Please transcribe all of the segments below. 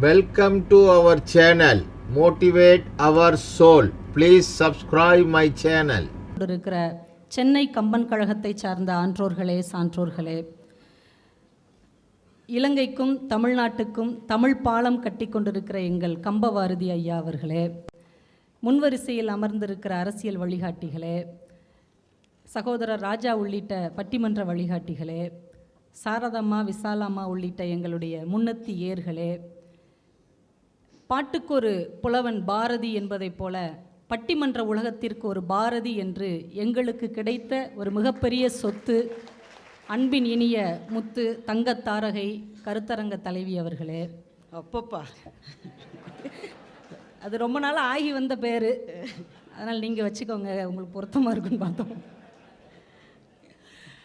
Welcome to our channel motivate our soul please subscribe my channel இருக்கிற சென்னை கம்பன் கழகத்தை சார்ந்த ஆன்றோர்களே சான்றோர்களே. இலங்கைக்கும் தமிழ்நாட்டுக்கும் தமிழ் பாலம் கட்டி கொண்டிருக்கிற எங்கள் கம்பவாரதி ஐயா அவர்களே முன்வரிசையில் அமர்ந்திருக்கிற அரசியல் வழிகாட்டிகளே சகோதரர் ராஜா உள்ளிட்ட பட்டிமன்ற வழிகாட்டிகளே சாரதம்மா விசாலாம்மா உள்ளிட்ட எங்களுடைய முன்னத்தி ஏர்களே பாட்டுக்கு ஒரு புலவன் பாரதி என்பதைப் போல பட்டிமன்ற உலகத்திற்கு ஒரு பாரதி என்று எங்களுக்கு கிடைத்த ஒரு மிகப்பெரிய சொத்து அன்பின் இனிய முத்து தங்கத்தாரகை கருத்தரங்க தலைவி அவர்களே. அப்பப்பா. அது ரொம்ப நாள் ஆகி வந்த பேர். அதனால் நீங்கள் வச்சுக்கோங்க உங்களுக்கு பொருத்தமாக இருக்குன்னு பார்த்தோம்.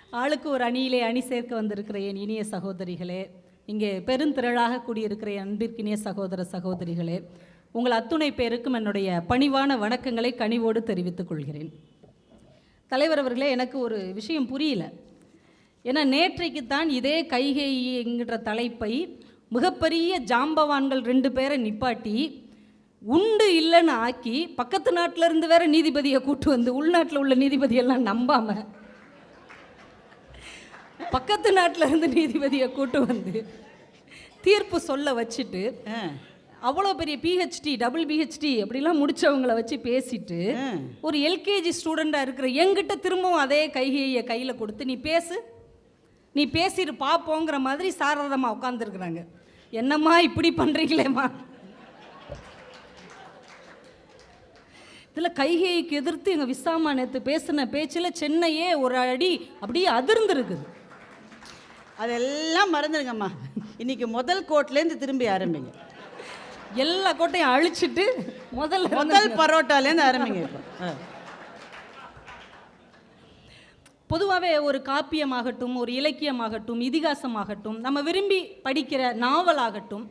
ஆளுக்கு ஒரு அணியிலே அணி சேர்க்க வந்திருக்கிற என் இனிய சகோதரிகளே இங்கே பெருந்திரளாக கூடியிருக்கிற அன்பிற்கினிய சகோதர சகோதரிகளே உங்கள் அத்துணை பேருக்கும் என்னுடைய பணிவான வணக்கங்களை கனிவோடு தெரிவித்துக் கொள்கிறேன். தலைவர் அவர்களே எனக்கு ஒரு விஷயம் புரியல. ஏன்னா நேற்றைக்குத்தான் இதே கைகைங்கிற தலைப்பை மிகப்பெரிய ஜாம்பவான்கள் ரெண்டு பேரை நிப்பாட்டி உண்டு இல்லைன்னு ஆக்கி பக்கத்து நாட்டிலேருந்து வேற நீதிபதியை கூட்டு வந்து உள்நாட்டில் உள்ள நீதிபதியெல்லாம் நம்பாமல் பக்கத்து நாட்டுல இருந்து நீதிபதியை கூட்டு வந்து தீர்ப்பு சொல்ல வச்சுட்டு அவ்வளோ பெரிய பிஹெச்டி டபுள் பிஹெச்டி அப்படிலாம் முடிச்சவங்கள வச்சு பேசிட்டு. ஒரு எல்கேஜி ஸ்டூடெண்டாக இருக்கிற எங்கிட்ட திரும்பவும் அதே கைகையை கையில் கொடுத்து நீ பேசு. நீ பேசிட்டு பார்ப்போங்கிற மாதிரி சாரதமா உட்காந்துருக்குறாங்க என்னம்மா இப்படி பண்ணுறீங்களேம்மா இதில் கைகைக்கு எதிர்த்து எங்கள் விசாமா நேற்று பேசின பேச்சில் சென்னையே ஒரு அடி அப்படியே அதிர்ந்துருக்குது. அதெல்லாம் மறந்துடுங்கம்மா. இன்னைக்கு முதல் கோட்லேருந்து திரும்பி ஆரம்பிங்க. எல்லா கோட்டையும் அழிச்சிட்டு இருந்து முதல் பரோட்டாலேருந்து ஆரம்பிங்க. பொதுவாகவே ஒரு காப்பியமாகட்டும் ஒரு இலக்கியமாகட்டும் இதிகாசமாகட்டும் நம்ம விரும்பி படிக்கிற நாவலாகட்டும்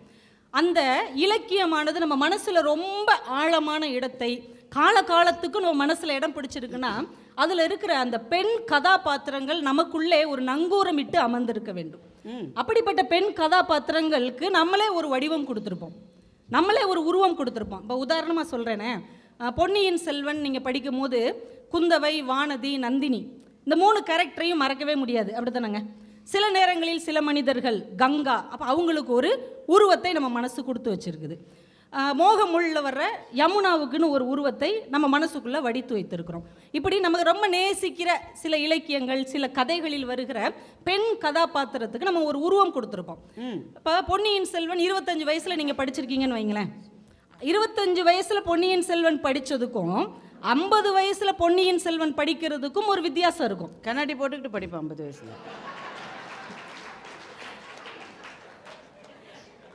அந்த இலக்கியமானது நம்ம மனசில் ரொம்ப ஆழமான இடத்தை காலகாலத்துக்கு நம்ம மனசில் இடம் பிடிச்சிருக்குன்னா அதில் இருக்கிற அந்த பெண் கதாபாத்திரங்கள் நமக்குள்ளே ஒரு நங்கூரமிட்டு அமர்ந்திருக்க வேண்டும். அப்படிப்பட்ட பெண் கதாபாத்திரங்களுக்கு நம்மளே ஒரு வடிவம் கொடுத்துருப்போம். நம்மளே ஒரு உருவம் கொடுத்துருப்போம். இப்போ உதாரணமாக சொல்கிறேனே பொன்னியின் செல்வன் நீங்கள் படிக்கும் போது குந்தவை வானதி நந்தினி இந்த மூணு கேரக்டரையும் மறக்கவே முடியாது. அப்படித்தானங்க? சில நேரங்களில் சில மனிதர்கள் கங்கா அப்போ அவங்களுக்கு ஒரு உருவத்தை நம்ம மனசு கொடுத்து வச்சிருக்குது. அஹ், மோகமுள்ள வர்ற யமுனாவுக்குன்னு ஒரு உருவத்தை நம்ம மனசுக்குள்ளே வடித்து வைத்திருக்கிறோம். இப்படி நமக்கு ரொம்ப நேசிக்கிற சில இலக்கியங்கள் சில கதைகளில் வருகிற பெண் கதாபாத்திரத்துக்கு நம்ம ஒரு உருவம் கொடுத்துருப்போம். இப்போ பொன்னியின் செல்வன் இருபத்தஞ்சு வயசில் நீங்கள் படிச்சிருக்கீங்கன்னு வைங்களேன். இருபத்தஞ்சு வயசில் பொன்னியின் செல்வன் படித்ததுக்கும் ஐம்பது வயசில் பொன்னியின் செல்வன் படிக்கிறதுக்கும் ஒரு வித்தியாசம் இருக்கும். கண்ணாடி போட்டுக்கிட்டு படிப்பேன் ஐம்பது வயசுல.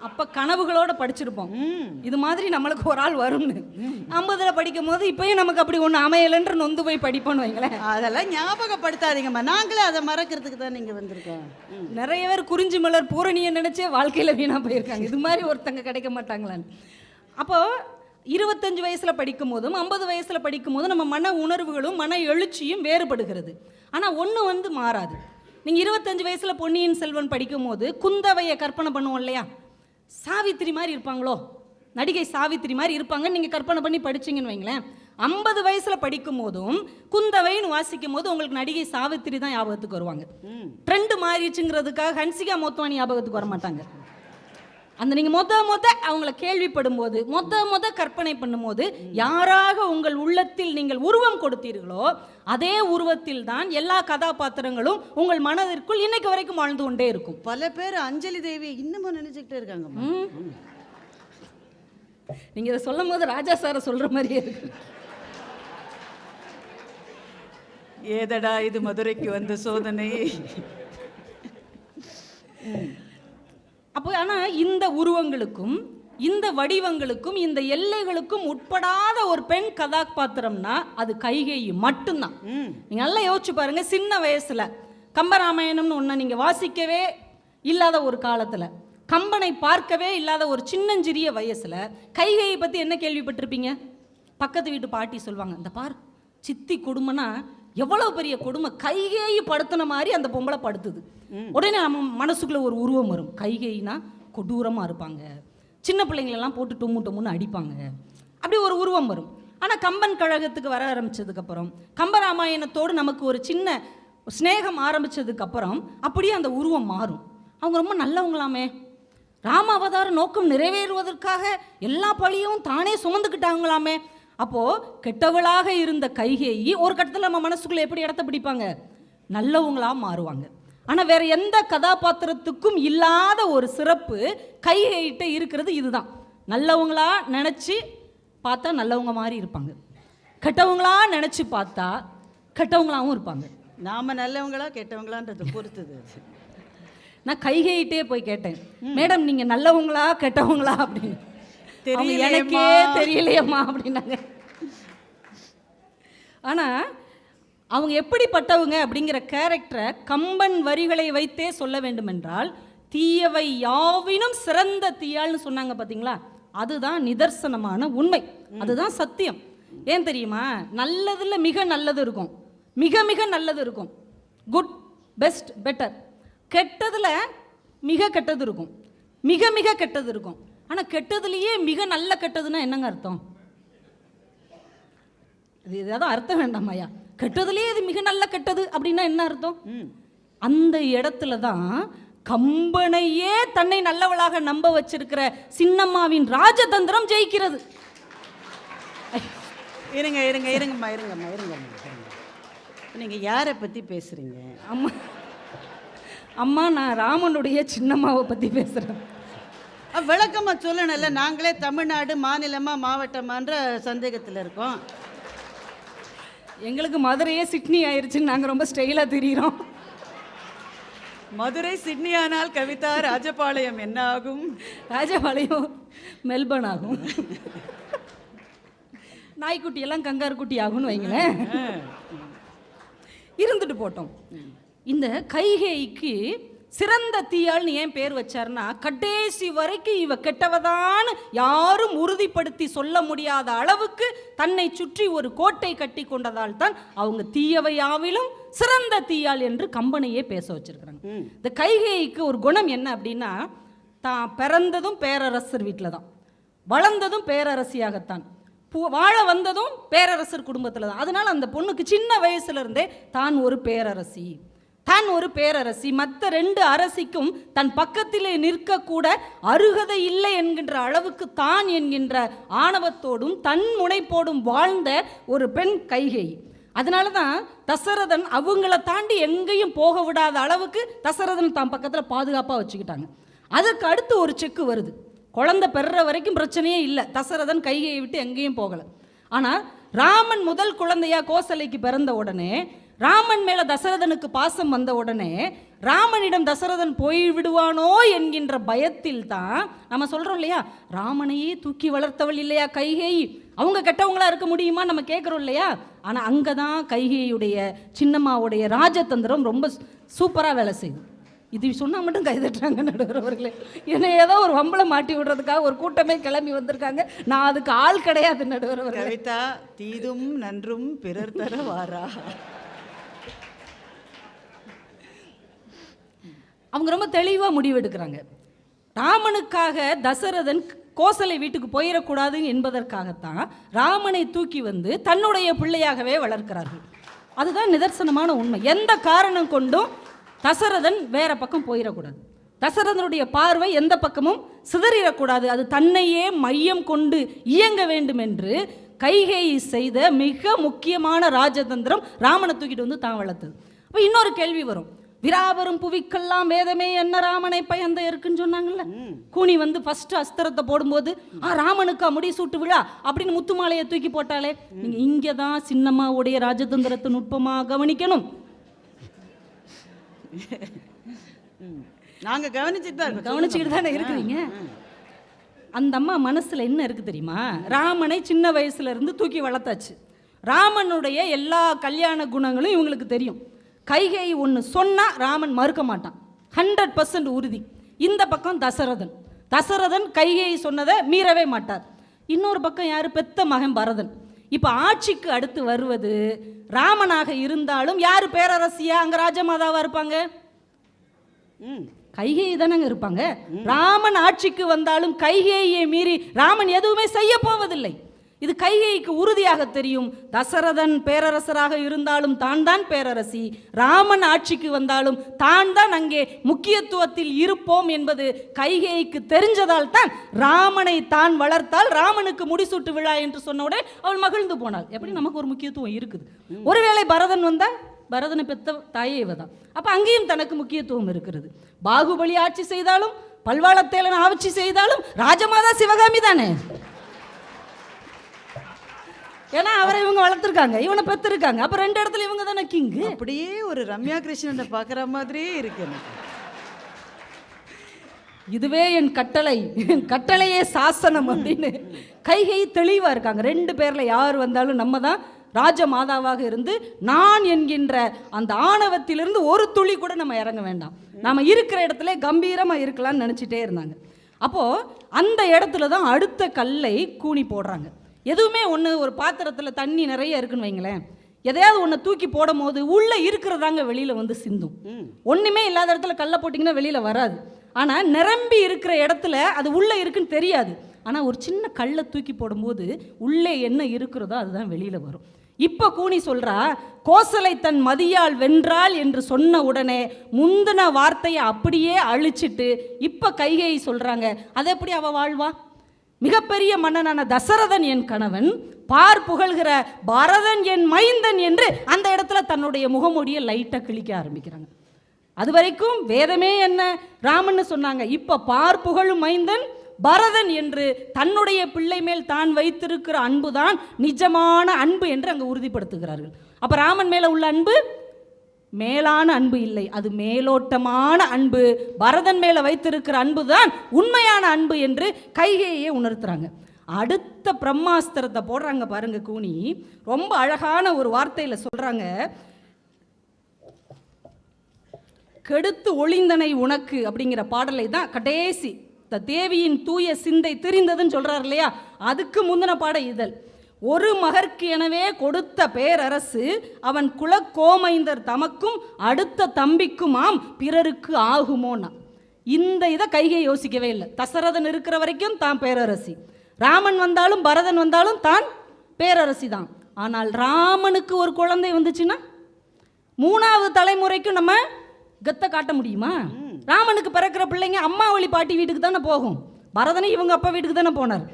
அப்போ கனவுகளோட படிச்சிருப்போம். இது மாதிரி நம்மளுக்கு ஒரு ஆள் வரும்னு. ஐம்பதுல படிக்கும் போது இப்பயும் நமக்கு அப்படி ஒன்று அமையலைன்ற நொந்து போய் படிப்போம்னு வைங்களேன். அதெல்லாம் ஞாபகப்படுத்தாதீங்கம்மா நாங்களே அதை மறக்கிறதுக்கு தான் நீங்கள் வந்திருக்கோம். நிறைய பேர் குறிஞ்சி மலர் பூரணியை நினைச்சே வாழ்க்கையில வீணா போயிருக்காங்க. இது மாதிரி ஒருத்தங்க கிடைக்க மாட்டாங்களான்னு. அப்போ இருபத்தஞ்சு வயசுல படிக்கும் போதும் ஐம்பது வயசுல படிக்கும் போதும் நம்ம மன உணர்வுகளும் மன எழுச்சியும் வேறுபடுகிறது. ஆனா ஒண்ணு வந்து மாறாது. நீங்க இருபத்தஞ்சு வயசுல பொன்னியின் செல்வன் படிக்கும் போது குந்தவையை கற்பனை பண்ணுவோம் இல்லையா? சாவித்திரி மாதிரி இருப்பாங்களோ? நடிகை சாவித்திரி மாதிரி இருப்பாங்கன்னு நீங்கள் கற்பனை பண்ணி படிச்சீங்கன்னு வைங்களேன். ஐம்பது வயசில் படிக்கும் போதும் குந்தவைன்னு வாசிக்கும் போது உங்களுக்கு நடிகை சாவித்திரி தான் ஞாபகத்துக்கு வருவாங்க. ட்ரெண்ட் மாறிடுச்சுங்கிறதுக்காக ஹன்சிகா மொத்தவானி ஞாபகத்துக்கு வர மாட்டாங்க அந்த நீங்கள் மொத மொத அவங்கள கேள்விப்படும் போது மொத மொத கற்பனை பண்ணும்போது யாராக உங்கள் உள்ளத்தில் நீங்கள் உருவம் கொடுத்தீர்களோ அதே உருவத்தில் தான் எல்லா கதாபாத்திரங்களும் உங்கள் மனதிற்குள் இன்னைக்கு வரைக்கும் வாழ்ந்து கொண்டே இருக்கும். பல பேர் அஞ்சலி தேவி இன்னமும் நினைச்சுக்கிட்டே இருக்காங்கம்மா ம். நீங்க இதை சொல்லும் போது ராஜா சாரை சொல்ற மாதிரியே இருக்கு. ஏதடா இது மதுரைக்கு வந்த சோதனை? அப்போ ஆனால் இந்த உருவங்களுக்கும் இந்த வடிவங்களுக்கும் இந்த எல்லைகளுக்கும் உட்படாத ஒரு பெண் கதாபாத்திரம்னா அது கைகை மட்டும்தான். ம். நீங்க நல்லா யோசிச்சு பாருங்க சின்ன வயசுல. கம்பராமாயணம்னு ஒன்று நீங்க வாசிக்கவே இல்லாத ஒரு காலத்துல. கம்பனை பார்க்கவே இல்லாத ஒரு சின்னஞ்சிறிய வயசுல கைகையை பத்தி என்ன கேள்விப்பட்டிருப்பீங்க? பக்கத்து வீட்டு பாட்டி சொல்லுவாங்க இந்த பார் சித்தி கொடுமைனா எவ்வளவு பெரிய கொடுமை? கைகேயி படுத்தின மாதிரி அந்த பொம்பளை படுத்துது. உடனே நம்ம மனசுக்குள்ள ஒரு உருவம் வரும். கைகேயினா கொடூரமா இருப்பாங்க. சின்ன பிள்ளைங்களெல்லாம் போட்டு டொம்மு டொம்முன்னு அடிப்பாங்க. அப்படி ஒரு உருவம் வரும். ஆனால் கம்பன் கழகத்துக்கு வர ஆரம்பிச்சதுக்கப்புறம் கம்பராமாயணத்தோடு நமக்கு ஒரு சின்ன ஸ்நேகம் ஆரம்பிச்சதுக்கப்புறம் அப்படியே அந்த உருவம் மாறும். அவங்க ரொம்ப நல்லவங்களாமே. ராம அவதார நோக்கம் நிறைவேறுவதற்காக எல்லா பழியும் தானே சுமந்துக்கிட்டாங்களாமே. அப்போ கெட்டவளாக இருந்த கைகேயி ஒரு கட்டத்தில் நம்ம மனசுக்குள்ள எப்படி இடத்த பிடிப்பாங்க? நல்லவங்களா மாறுவாங்க. ஆனால் வேற எந்த கதாபாத்திரத்துக்கும் இல்லாத ஒரு சிறப்பு கைகேயிட்ட இருக்கிறது இதுதான். நல்லவங்களா நினச்சி பார்த்தா நல்லவங்க மாதிரி இருப்பாங்க. கெட்டவங்களா நினச்சி பார்த்தா கெட்டவங்களாவும் இருப்பாங்க. நாம நல்லவங்களா கெட்டவங்களான்றது பொறுத்தது. நான் கைகையிட்டே போய் கேட்டேன். மேடம் நீங்க நல்லவங்களா கெட்டவங்களா அப்படின்னு. அவங்க எனக்கே தெரியலையேம்மா. அப்படின்னாங்க. ஆனா அவங்க எப்படிப்பட்டவங்க அப்படிங்கிற கேரக்டரை கம்பன் வரிகளை வைத்தே சொல்ல வேண்டுமென்றால் தீயவை யாவினும் சிறந்த தீயாள்னு சொன்னாங்க பாத்தீங்களா? அதுதான் நிதர்சனமான உண்மை. அதுதான் சத்தியம். ஏன் தெரியுமா? நல்லதுல மிக நல்லது இருக்கும். மிக மிக நல்லது இருக்கும். குட் பெஸ்ட் பெட்டர் கெட்டதுல மிக கெட்டது இருக்கும். மிக மிக கெட்டது இருக்கும். ஆனா கெட்டதுலயே மிக நல்ல கெட்டதுன்னா என்னங்க அர்த்தம்? இது ஏதாவது அர்த்தம் வேண்டாமாயா கெட்டதுலயே இது மிக நல்ல கெட்டது அப்படின்னா என்ன அர்த்தம்? அந்த இடத்துல தான் கம்பனையே தன்னை நல்லவளாக நம்ப வச்சிருக்கிற சின்னம்மாவின் ராஜதந்திரம் ஜெயிக்கிறது. இருங்க இருங்க இருங்கம்மா இருங்கம்மா இருங்கம்மா இருங்க. நீங்க யாரை பத்தி பேசுறீங்க? அம்மா அம்மா நான் ராமனுடைய சின்னம்மாவை பத்தி பேசுறேன். அ, விளக்கமா சொல்லணும்ல நாங்களே தமிழ்நாடு மாநிலமா மாவட்டமான்ற சந்தேகத்துல இருக்கோம். எங்களுக்கு மதுரையே சிட்னி ஆயிருச்சுன்னு நாங்கள் ரொம்ப ஸ்டைலாக தெரியுறோம். மதுரை சிட்னி ஆனால் கவிதா ராஜபாளையம் என்ன ஆகும்? ராஜபாளையம் மெல்பர்ன் ஆகும். நாய்க்குட்டி எல்லாம் கங்காரு குட்டி ஆகும்னு வைங்களேன். இருந்துட்டு போட்டோம். இந்த கைகேயிக்கு சிறந்த தீயாள்னு ஏன் பேர் வச்சாருன்னா கடைசி வரைக்கும் இவ கெட்டவதான்னு யாரும் உறுதிப்படுத்தி சொல்ல முடியாத அளவுக்கு தன்னை சுற்றி ஒரு கோட்டை கட்டி கொண்டதால் தான் அவங்க தீயவையாவிலும் சிறந்த தீயாள் என்று கம்பனையே பேச வச்சிருக்கிறாங்க. இந்த கைகேயிக்கு ஒரு குணம் என்ன அப்படின்னா தான் பிறந்ததும் பேரரசர் வீட்டில் தான். வளர்ந்ததும் பேரரசியாகத்தான். வாழ வந்ததும் பேரரசர் குடும்பத்தில் தான். அதனால அந்த பொண்ணுக்கு சின்ன வயசுல இருந்தே தான் ஒரு பேரரசி. தான் ஒரு பேரரசி மற்ற ரெண்டு அரசிக்கும் தன் பக்கத்திலே நிற்கக்கூட அருகதை இல்லை என்கின்ற அளவுக்கு தான் என்கின்ற ஆணவத்தோடும் தன் முனைப்போடும் வாழ்ந்த ஒரு பெண் கைகை. அதனால தான் தசரதன் அவங்கள தாண்டி எங்கேயும் போக விடாத அளவுக்கு தசரதன் தான் பக்கத்தில் பாதுகாப்பாக வச்சுக்கிட்டாங்க. அதற்கு அடுத்து ஒரு செக்கு வருது. குழந்தை பெறுற வரைக்கும் பிரச்சனையே இல்லை. தசரதன் கைகையை விட்டு எங்கேயும் போகலை. ஆனால் ராமன் முதல் குழந்தையாக கோசலைக்கு பிறந்த உடனே ராமன் மேல தசரதனுக்கு பாசம் வந்த உடனே ராமனிடம் தசரதன் போய் விடுவானோ என்கின்ற பயத்தில் தான் நம்ம சொல்றோம் இல்லையா? ராமனையே தூக்கி வளர்த்தவள் இல்லையா கைகேயி? அவங்க கெட்டவங்களா இருக்க முடியுமா நம்ம கேட்குறோம் இல்லையா? ஆனா அங்கே தான் கைகேயுடைய சின்னம்மாவுடைய ராஜதந்திரம் ரொம்ப சூப்பரா வேலை செய்யும். இது சொன்னா மட்டும் கைதட்டுறாங்க நடுவர் அவர்களே என்னை ஏதோ ஒரு வம்பளை மாட்டி விடுறதுக்காக ஒரு கூட்டமே கிளம்பி வந்திருக்காங்க. நான் அதுக்கு ஆள் கிடையாது நடுவர் அவர்களே கவிதா தீதும் நன்றும் பிறர் தர வாரா? அவங்க ரொம்ப தெளிவாக முடிவெடுக்கிறாங்க. ராமனுக்காக தசரதன் கோசலை வீட்டுக்கு போயிடக்கூடாது என்பதற்காகத்தான் ராமனை தூக்கி வந்து தன்னுடைய பிள்ளையாகவே வளர்க்கிறார்கள். அதுதான் நிதர்சனமான உண்மை. எந்த காரணம் கொண்டும் தசரதன் வேற பக்கம் போயிடக்கூடாது. தசரதனுடைய பார்வை எந்த பக்கமும் சிதறிடக்கூடாது. அது தன்னையே மையம் கொண்டு இயங்க வேண்டும் என்று கைகேயி செய்த மிக முக்கியமான ராஜதந்திரம் ராமனை தூக்கிட்டு வந்து தான் வளர்த்தது. அப்போ இன்னொரு கேள்வி வரும். விராபரும் புவிக்கெல்லாம் வேதமே என்ன ராமனை பயந்த இருக்குன்னு சொன்னாங்கல்ல? கூனி வந்து ஃபர்ஸ்ட் அஸ்திரத்தை போடும்போது ஆ ராமனுக்கா முடி சூட்டு விழா அப்படின்னு முத்துமாலையை தூக்கி போட்டாலே நீங்க இங்கே தான் சின்னம்மாவுடைய ராஜதந்திரத்தை நுட்பமா கவனிக்கணும். நாங்க கவனிச்சுட்டு தான் கவனிச்சுக்கிட்டு தானே இருக்கிறீங்க? அந்த அம்மா மனசுல என்ன இருக்கு தெரியுமா? ராமனை சின்ன வயசுல இருந்து தூக்கி வளர்த்தாச்சு. ராமனுடைய எல்லா கல்யாண குணங்களும் இவங்களுக்கு தெரியும். கைகை ஒன்று சொன்னா ராமன் மறுக்க மாட்டான். ஹண்ட்ரட் பர்சன்ட் உறுதி. இந்த பக்கம் தசரதன். தசரதன் கைகை சொன்னதை மீறவே மாட்டார். இன்னொரு பக்கம் யாரு? பெத்த மகன் பரதன். இப்போ ஆட்சிக்கு அடுத்து வருவது ராமனாக இருந்தாலும் யார் பேரரசியா? அங்கே ராஜமாதாவா இருப்பாங்க? ம். கைகேயி தானங்க இருப்பாங்க. ராமன் ஆட்சிக்கு வந்தாலும் கைகேயை மீறி ராமன் எதுவுமே செய்ய போவதில்லை. இது கைகைக்கு உறுதியாக தெரியும். தசரதன் பேரரசராக இருந்தாலும் தான் தான் பேரரசி. ராமன் ஆட்சிக்கு வந்தாலும் தான் தான் அங்கே முக்கியத்துவத்தில் இருப்போம் என்பது கைகைக்கு தெரிஞ்சதால் தான் ராமனை தான் வளர்த்தால் ராமனுக்கு முடிசூட்டு விழா என்று சொன்ன உடனே அவள் மகிழ்ந்து போனாள். எப்படி? நமக்கு ஒரு முக்கியத்துவம் இருக்குது. ஒருவேளை பரதன் வந்தா பரதனை பெத்த தாயே தான். அப்போ அங்கேயும் தனக்கு முக்கியத்துவம் இருக்கிறது. பாகுபலி ஆட்சி செய்தாலும் பல்வாளத்தேலன் ஆட்சி செய்தாலும் ராஜமாதா சிவகாமி தானே? ஏன்னா அவரை இவங்க வளர்த்துருக்காங்க இவனை பெற்றிருக்காங்க அப்ப ரெண்டு இடத்துல இவங்க தானே கிங்கு அப்படியே ஒரு ரம்யா கிருஷ்ணனை பார்க்குற மாதிரியே இருக்கு இதுவே என் கட்டளை என் கட்டளையே சாசனம் அப்படின்னு கைகை தெளிவா இருக்காங்க. ரெண்டு பேர்ல யார் வந்தாலும் நம்ம தான் ராஜ மாதாவாக இருந்து நான் என்கின்ற அந்த ஆணவத்திலிருந்து ஒரு துளி கூட நம்ம இறங்க வேண்டாம். நாம இருக்கிற இடத்துல கம்பீரமா இருக்கலாம்னு நினைச்சிட்டே இருந்தாங்க. அப்போ அந்த இடத்துல தான் அடுத்த கல்லை கூனி போடுறாங்க. எதுவுமே ஒன்று ஒரு பாத்திரத்தில் தண்ணி நிறைய இருக்குன்னு வைங்களேன். எதையாவது ஒன்று தூக்கி போடும் போது உள்ளே இருக்கிறதாங்க வெளியில் வந்து சிந்தும். ஒன்றுமே இல்லாத இடத்துல கல்லை போட்டிங்கன்னா வெளியில் வராது. ஆனால் நிரம்பி இருக்கிற இடத்துல அது உள்ளே இருக்குன்னு தெரியாது. ஆனால் ஒரு சின்ன கல்லை தூக்கி போடும்போது உள்ளே என்ன இருக்கிறதோ அதுதான் வெளியில் வரும். இப்போ கூனி சொல்றா கோசலை தன் மதியால் வென்றாள் என்று சொன்ன உடனே முந்தின வார்த்தையை அப்படியே அழிச்சிட்டு இப்போ கைகேயி சொல்றாங்க. அது எப்படி அவ வாழ்வா? மிகப்பெரிய மன்னனான தசரதன் என் கணவன் பார் புகழ்கிற பரதன் என் மைந்தன் என்று அந்த இடத்துல தன்னுடைய முகமூடியை லைட்டாக கிழிக்க ஆரம்பிக்கிறாங்க. அது வரைக்கும் வேதமே என்ன? ராமன்னு சொன்னாங்க இப்போ பார் புகழும் மைந்தன் பரதன் என்று தன்னுடைய பிள்ளை மேல் தான் வைத்திருக்கிற அன்புதான் நிஜமான அன்பு என்று அங்கு உறுதிப்படுத்துகிறார்கள். அப்போ ராமன் மேலே உள்ள அன்பு மேலான அன்பு இல்லை. அது மேலோட்டமான அன்பு. பரதன் மேலே வைத்திருக்கிற அன்பு தான் உண்மையான அன்பு என்று கைகையே உணர்த்துறாங்க. அடுத்த பிரம்மாஸ்திரத்தை போடுறாங்க பாருங்க கூனி. ரொம்ப அழகான ஒரு வார்த்தையில் சொல்கிறாங்க கெடுத்து ஒளிந்தனை உனக்கு அப்படிங்கிற பாடலை தான் கடைசி. த தேவியின் தூய சிந்தை தெரிந்ததுன்னு சொல்கிறார் இல்லையா? அதுக்கு முந்தின பாட இதழ். ஒரு மகற்கு எனவே கொடுத்த பேரரசு அவன் குலக்கோமைந்தர் தமக்கும் அடுத்த தம்பிக்குமாம் பிறருக்கு ஆகுமோன்னா இந்த இதை கைகை யோசிக்கவே இல்லை. தசரதன் இருக்கிற வரைக்கும் தான் பேரரசி. ராமன் வந்தாலும் பரதன் வந்தாலும் தான் பேரரசி தான். ஆனால் ராமனுக்கு ஒரு குழந்தை வந்துச்சுன்னா மூணாவது தலைமுறைக்கும் நம்ம கத்தை காட்ட முடியுமா? ராமனுக்கு பிறக்கிற பிள்ளைங்க அம்மா வழி பாட்டி வீட்டுக்கு தானே போகும். பரதனை இவங்க அப்பா வீட்டுக்கு தானே போனார்.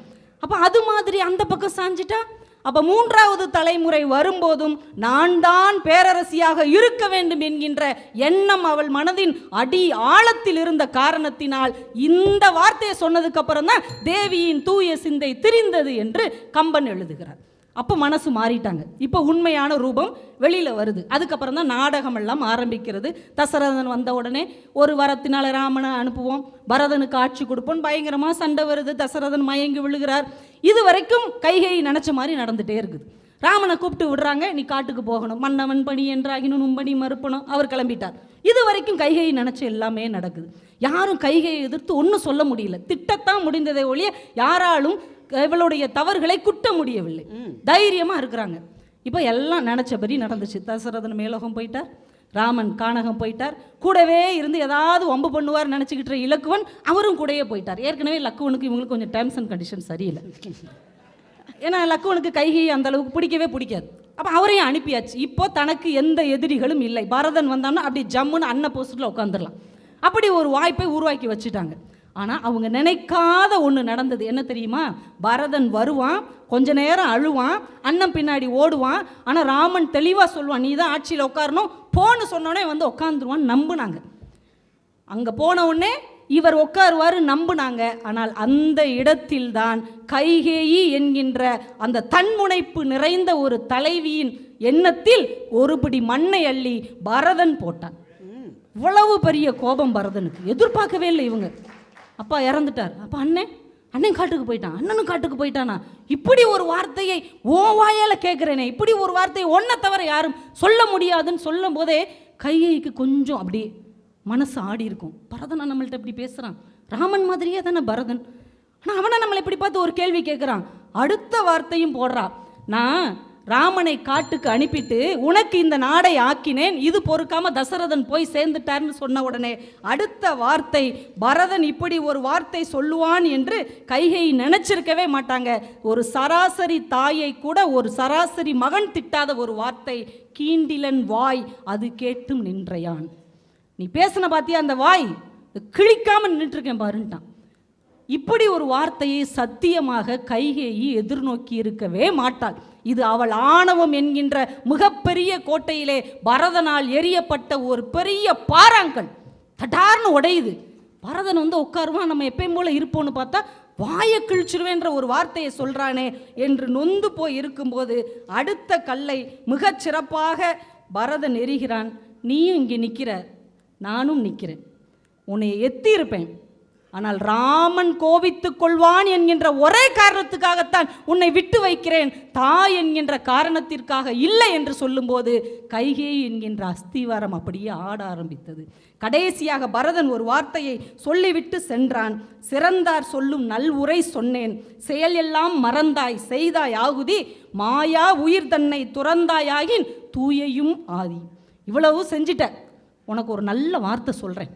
அப்போ அது மாதிரி அந்த பக்கம் சாஞ்சிட்டா? அப்போ மூன்றாவது தலைமுறை வரும்போதும் நான் தான் பேரரசியாக இருக்க வேண்டும் என்கின்ற எண்ணம் அவள் மனதின் அடி ஆழத்தில் இருந்த காரணத்தினால் இந்த வார்த்தையை சொன்னதுக்கு அப்புறம் தான் தேவியின் தூய சிந்தை திரிந்தது என்று கம்பன் எழுதுகிறார். அப்போ மனசு மாறிட்டாங்க. இப்போ உண்மையான ரூபம் வெளியில் வருது. அதுக்கப்புறம் தான் நாடகம் எல்லாம் ஆரம்பிக்கிறது. தசரதன் வந்த உடனே ஒரு வரத்தினால ராமனை அனுப்புவோம். பரதனுக்கு ஆட்சி கொடுப்போம். பயங்கரமாக சண்டை வருது. தசரதன் மயங்கி விழுகிறார். இது வரைக்கும் கைகை நினச்ச மாதிரி நடந்துகிட்டே இருக்குது. ராமனை கூப்பிட்டு விடுறாங்க. நீ காட்டுக்கு போகணும். மன்னவன் பணி என்றாகினும் நும்பணி மறுப்பணும். அவர் கிளம்பிட்டார். இது வரைக்கும் கைகை நினச்ச எல்லாமே நடக்குது. யாரும் கைகையை எதிர்த்து ஒன்றும் சொல்ல முடியல. திட்டத்தான் முடிந்ததை ஒழிய யாராலும் இவளுடைய தவறுகளை குட்ட முடியவில்லை. தைரியமாக இருக்கிறாங்க. இப்போ எல்லாம் நினச்சபடி நடந்துச்சு தசரதன் மேலோகம் போயிட்டார். ராமன் கானகம் போயிட்டார். கூடவே இருந்து ஏதாவது வம்பு பண்ணுவார் நினச்சிக்கிட்ட இலக்குவன் அவரும் கூடயே போயிட்டார். ஏற்கனவே லக்குவனுக்கு இவங்களுக்கு கொஞ்சம் டேர்ம்ஸ் அண்ட் கண்டிஷன் சரியில்லை. ஏன்னா லக்குவனுக்கு கைகை அந்த அளவுக்கு பிடிக்கவே பிடிக்காது. அப்போ அவரையும் அனுப்பியாச்சு. இப்போ தனக்கு எந்த எதிரிகளும் இல்லை. பரதன் வந்தான்னா அப்படி ஜம்முன்னு அன்ன போஸ்டில் உட்காந்துடலாம் அப்படி ஒரு வாய்ப்பை உருவாக்கி வச்சுட்டாங்க. ஆனால் அவங்க நினைக்காத ஒன்று நடந்தது. என்ன தெரியுமா? பரதன் வருவான் கொஞ்ச நேரம் அழுவான் அண்ணன் பின்னாடி ஓடுவான். ஆனால் ராமன் தெளிவாக சொல்லுவான் நீ தான் ஆட்சியில் உட்காரணும் போன்னு சொன்னோடனே வந்து உட்காந்துருவான் நம்புனாங்க. அங்கே போன உடனே இவர் உட்காருவாரு நம்புனாங்க. ஆனால் அந்த இடத்தில்தான் கைகேயி என்கின்ற அந்த தன்முனைப்பு நிறைந்த ஒரு தலைவியின் எண்ணத்தில் ஒருபடி மண்ணை அள்ளி பரதன் போட்டான். இவ்வளவு பெரிய கோபம் பரதனுக்கு. எதிர்பார்க்கவே இல்லை இவங்க. அப்பா இறந்துட்டார். அப்பா அண்ணன் அண்ணன் காட்டுக்கு போயிட்டான் அண்ணனும் காட்டுக்கு போயிட்டானா? இப்படி ஒரு வார்த்தையை ஓ வாயால் கேட்குறேனே இப்படி ஒரு வார்த்தையை ஒன்றை தவிர யாரும் சொல்ல முடியாதுன்னு சொல்லும் போதே கையைக்கு கொஞ்சம் அப்படியே மனசு ஆடி இருக்கும். பரதனா நம்மள்ட்ட இப்படி பேசுகிறான் ராமன் மாதிரியே தானே பரதன். ஆனால் அவனை நம்மளை இப்படி பார்த்து ஒரு கேள்வி கேட்குறான் அடுத்த வார்த்தையும் போடுறா. நான் ராமனை காட்டுக்கு அனுப்பிட்டு உனக்கு இந்த நாடை ஆக்கினேன் இது பொறுக்காம தசரதன் போய் சேர்ந்துட்டார்னு சொன்ன உடனே அடுத்த வார்த்தை பரதன் இப்படி ஒரு வார்த்தை சொல்லுவான் என்று கைகை நினைச்சிருக்கவே மாட்டாங்க. ஒரு சராசரி தாயை கூட ஒரு சராசரி மகன் திட்டாத ஒரு வார்த்தை கீண்டிலன் வாய் அது கேட்டும் நின்றையான். நீ பேசின பாத்தியா அந்த வாய்? கிழிக்காம நின்றுட்டு இருக்கேன் பாருன்ட்டான். இப்படி ஒரு வார்த்தையை சத்தியமாக கைகேயி எதிர்நோக்கி இருக்கவே மாட்டாள். இது அவள் ஆணவம் என்கின்ற மிகப்பெரிய கோட்டையிலே பரதனால் எரியப்பட்ட ஒரு பெரிய பாறாங்கல். தட்டார்னு உடையுது பரதன் வந்து உட்காருவான் நம்ம எப்பயும் போல இருப்போம்னு பார்த்தா வாயை கிழிச்சிருவேன்ற ஒரு வார்த்தையை சொல்றானே என்று நொந்து போய் இருக்கும்போது அடுத்த கல்லை மிகச் சிறப்பாக பரதன் எரிகிறான் நீயும் இங்கே நிற்கிற நானும் நிற்கிறேன் உன்னை எத்தி இருப்பேன். ஆனால் ராமன் கோபித்துக் கொள்வான் என்கின்ற ஒரே காரணத்துக்காகத்தான் உன்னை விட்டு வைக்கிறேன். தாய் என்கின்ற காரணத்திற்காக இல்லை என்று சொல்லும்போது கைகே என்கின்ற அஸ்திவாரம் அப்படியே ஆட ஆரம்பித்தது. கடைசியாக பரதன் ஒரு வார்த்தையை சொல்லிவிட்டு சென்றான். சிறந்தார் சொல்லும் நல் உரை சொன்னேன். செயல் எல்லாம் மறந்தாய் செய்தாய் ஆகுதி. மாயா உயிர் தன்னை துறந்தாயாகின் தூயையும் ஆதி. இவ்வளவு செஞ்சிட்ட. உனக்கு ஒரு நல்ல வார்த்தை சொல்கிறேன்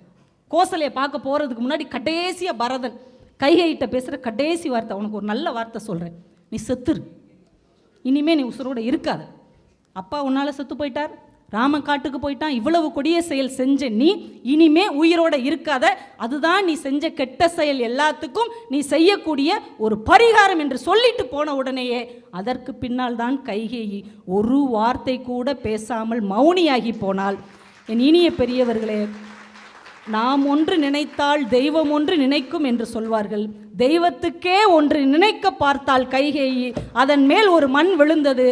கோசலையை பார்க்க போகிறதுக்கு முன்னாடி கடைசியாக பரதன் கைகையிட்ட பேசுகிற கடைசி வார்த்தை உனக்கு ஒரு நல்ல வார்த்தை சொல்கிறேன் நீ செத்துரு. இனிமே நீ உசுரோடு இருக்காத. அப்பா உன்னால் செத்து போயிட்டார். ராமன் காட்டுக்கு போயிட்டான். இவ்வளவு கொடிய செயல் செஞ்ச நீ இனிமே உயிரோட இருக்காத. அதுதான் நீ செஞ்ச கெட்ட செயல் எல்லாத்துக்கும் நீ செய்யக்கூடிய ஒரு பரிகாரம் என்று சொல்லிட்டு போன உடனேயே அதற்கு பின்னால் தான் கைகேயி ஒரு வார்த்தை கூட பேசாமல் மௌனியாகி போனால் என் இனிய பெரியவர்களே நாம் ஒன்று நினைத்தால் தெய்வம் ஒன்று நினைக்கும் என்று சொல்வார்கள். தெய்வத்துக்கே ஒன்று நினைக்க பார்த்தால் கைகேயி அதன் மேல் ஒரு மண் விழுந்தது.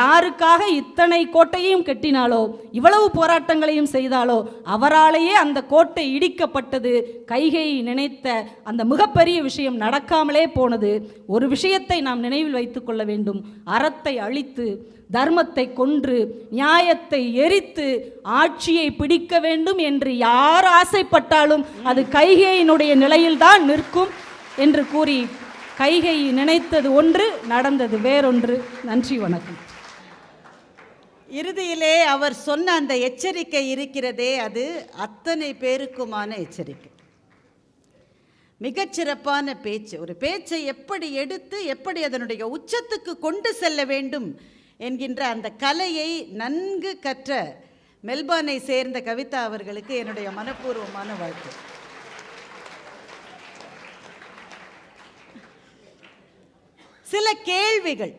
யாருக்காக இத்தனை கோட்டையும் கட்டினாலோ இவ்வளவு போராட்டங்களையும் செய்தாலோ அவராலேயே அந்த கோட்டை இடிக்கப்பட்டது. கைகேயி நினைத்த அந்த மிகப்பெரிய விஷயம் நடக்காமலே போனது. ஒரு விஷயத்தை நாம் நினைவில் வைத்துக்கொள்ள வேண்டும். அறத்தை அழித்து தர்மத்தை கொன்று நியாயத்தை எரித்து ஆட்சியை பிடிக்க வேண்டும் என்று யார் ஆசைப்பட்டாலும் அது கைகேயினுடைய நிலையில்தான் நிற்கும். என்று கூறி கைகை நினைத்தது ஒன்று நடந்தது வேறொன்று. நன்றி வணக்கம். இறுதியிலே அவர் சொன்ன அந்த எச்சரிக்கை இருக்கிறதே அது அத்தனை பேருக்குமான எச்சரிக்கை. மிகச்சிறப்பான பேச்சு. ஒரு பேச்சை எப்படி எடுத்து எப்படி அதனுடைய உச்சத்துக்கு கொண்டு செல்ல வேண்டும் என்கின்ற அந்த கலையை நன்கு கற்ற மெல்பானை சேர்ந்த கவிதா அவர்களுக்கு என்னுடைய மனப்பூர்வமான வாழ்த்து. சில கேள்விகள்.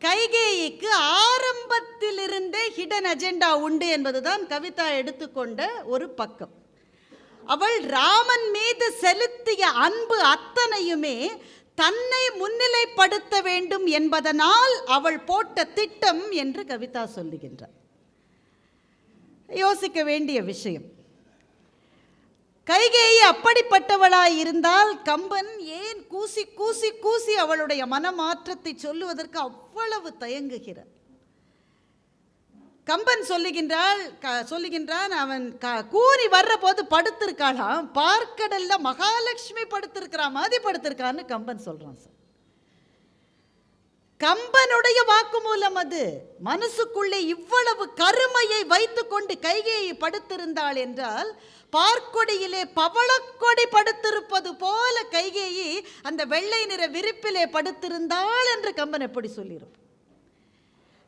கைகேயிக்கு ஆரம்பத்திலிருந்தே ஹிடன் அஜெண்டா உண்டு என்பதுதான் கவிதா எடுத்துக்கொண்ட ஒரு பக்கம். அவள் ராமன் மீது செலுத்திய அன்பு அத்தனையுமே தன்னை முன்னிலைப்படுத்த வேண்டும் என்பதனால் அவள் போட்ட திட்டம் என்று கவிதா சொல்லுகின்றார் யோசிக்க வேண்டிய விஷயம். கைகேயி அப்படிப்பட்டவளாய் இருந்தால் கம்பன் ஏன் கூசி கூசி கூசி அவளுடைய மனமாற்றத்தை சொல்லுவதற்கு அவ்வளவு தயங்குகிறார்? கம்பன் சொல்லுகின்றாள் க- சொல்லுகின்றான் அவன் க- கூறி வர்ற போது படுத்திருக்காளாம் பார்க்கடல்ல மகாலட்சுமி படுத்திருக்கிறா மாதிரி படுத்திருக்கான்னு கம்பன் சொல்கிறான் சார். கம்பனுடைய வாக்குமூலம் அது. மனசுக்குள்ளே இவ்வளவு கருமையை வைத்துக்கொண்டு கைகேயி படுத்திருந்தாள் என்றால் பார்க்கொடியிலே பவளக்கொடி படுத்திருப்பது போல கைகேயி அந்த வெள்ளை நிற விரிப்பிலே படுத்திருந்தாள் என்று கம்பன் எப்படி சொல்லியிருப்பான்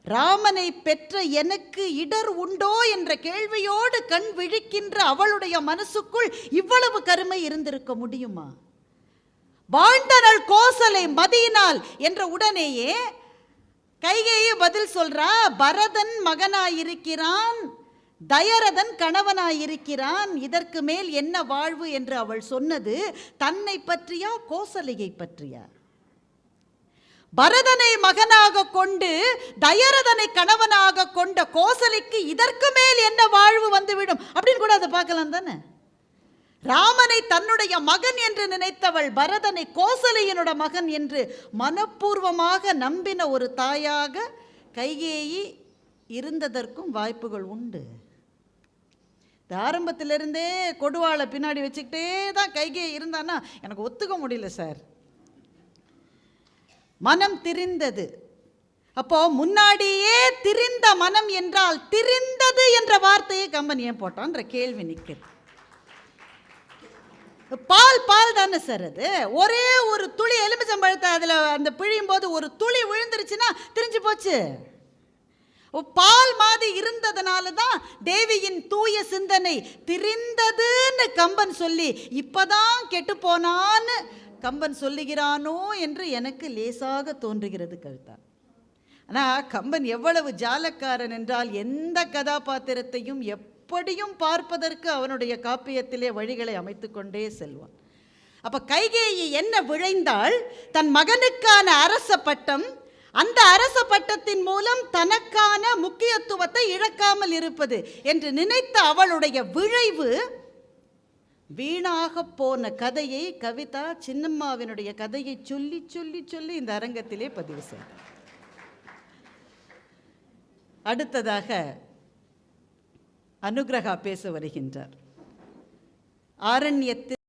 ராமனை பெற்ற எனக்கு இடர் உண்டோ என்ற கேள்வியோடு கண் விழிக்கின்ற அவளுடைய மனசுக்குள் இவ்வளவு கருமை இருந்திருக்க முடியுமா? வாழ்ந்தனள் கோசலை மதியினால் என்ற உடனேயே கைகையே பதில் சொல்றா பரதன் மகனாயிருக்கிறான் தயரதன் கணவனாயிருக்கிறான் இதற்கு மேல் என்ன வாழ்வு என்று அவள் சொன்னது தன்னை பற்றியா கோசலையை பற்றியா? பரதனை மகனாக கொண்டு தயரதனை கணவனாக கொண்ட கோசலைக்கு இதற்கு மேல் என்ன வாழ்வு வந்துவிடும் அப்படின்னு கூட அதை பார்க்கலாம் தானே? ராமனை தன்னுடைய மகன் என்று நினைத்தவள் பரதனை கோசலையினோட மகன் என்று மனப்பூர்வமாக நம்பின ஒரு தாயாக கைகேயி இருந்ததற்கும் வாய்ப்புகள் உண்டு. இந்த ஆரம்பத்திலிருந்தே கொடுவாளை பின்னாடி வச்சுக்கிட்டே தான் கைகே இருந்தான்னா எனக்கு ஒத்துக்க முடியல சார். மனம் திரிந்தது. அப்போ முன்னாடியே திரிந்த மனம் என்றால் திரிந்தது என்ற வார்த்தையை கம்பன் ஏன் போட்டான்ற கேள்வி நிற்கிறது பால் பால் தானே சார் அது? ஒரே ஒரு துளி எலுமிச்சம்பழத்தை அதில் அந்த பிழியும் போது ஒரு துளி விழுந்துருச்சுன்னா திரிஞ்சு போச்சு. பால் மாதிரி இருந்ததுனால தான் தேவியின் தூய சிந்தனை திரிந்ததுன்னு கம்பன் சொல்லி இப்போதான் கெட்டு போனான்னு கம்பன் சொல்லுகிறானோ என்று எனக்கு லேசாக தோன்றுகிறது கவிதா. ஆனால் கம்பன் எவ்வளவு ஜாலக்காரன் என்றால் எந்த கதாபாத்திரத்தையும் எப் எப்படியும் பார்ப்பதற்கு அவனுடைய காப்பியத்திலே வழிகளை அமைத்துக்கொண்டே செல்வான். அப்போ கைகேயி என்ன விழைந்தால் தன் மகனுக்கான அரச பட்டம் அந்த அரச பட்டத்தின் மூலம் தனக்கான முக்கியத்துவத்தை இழக்காமல் இருப்பது என்று நினைத்த அவளுடைய விழைவு வீணாக போன கதையை கவிதா சின்னம்மாவினுடைய கதையை சொல்லி சொல்லி சொல்லி இந்த அரங்கத்திலே பதிவு செய்தார் அடுத்ததாக அனுகிரகா பேச வருகின்றார். ஆரண்யத்தில்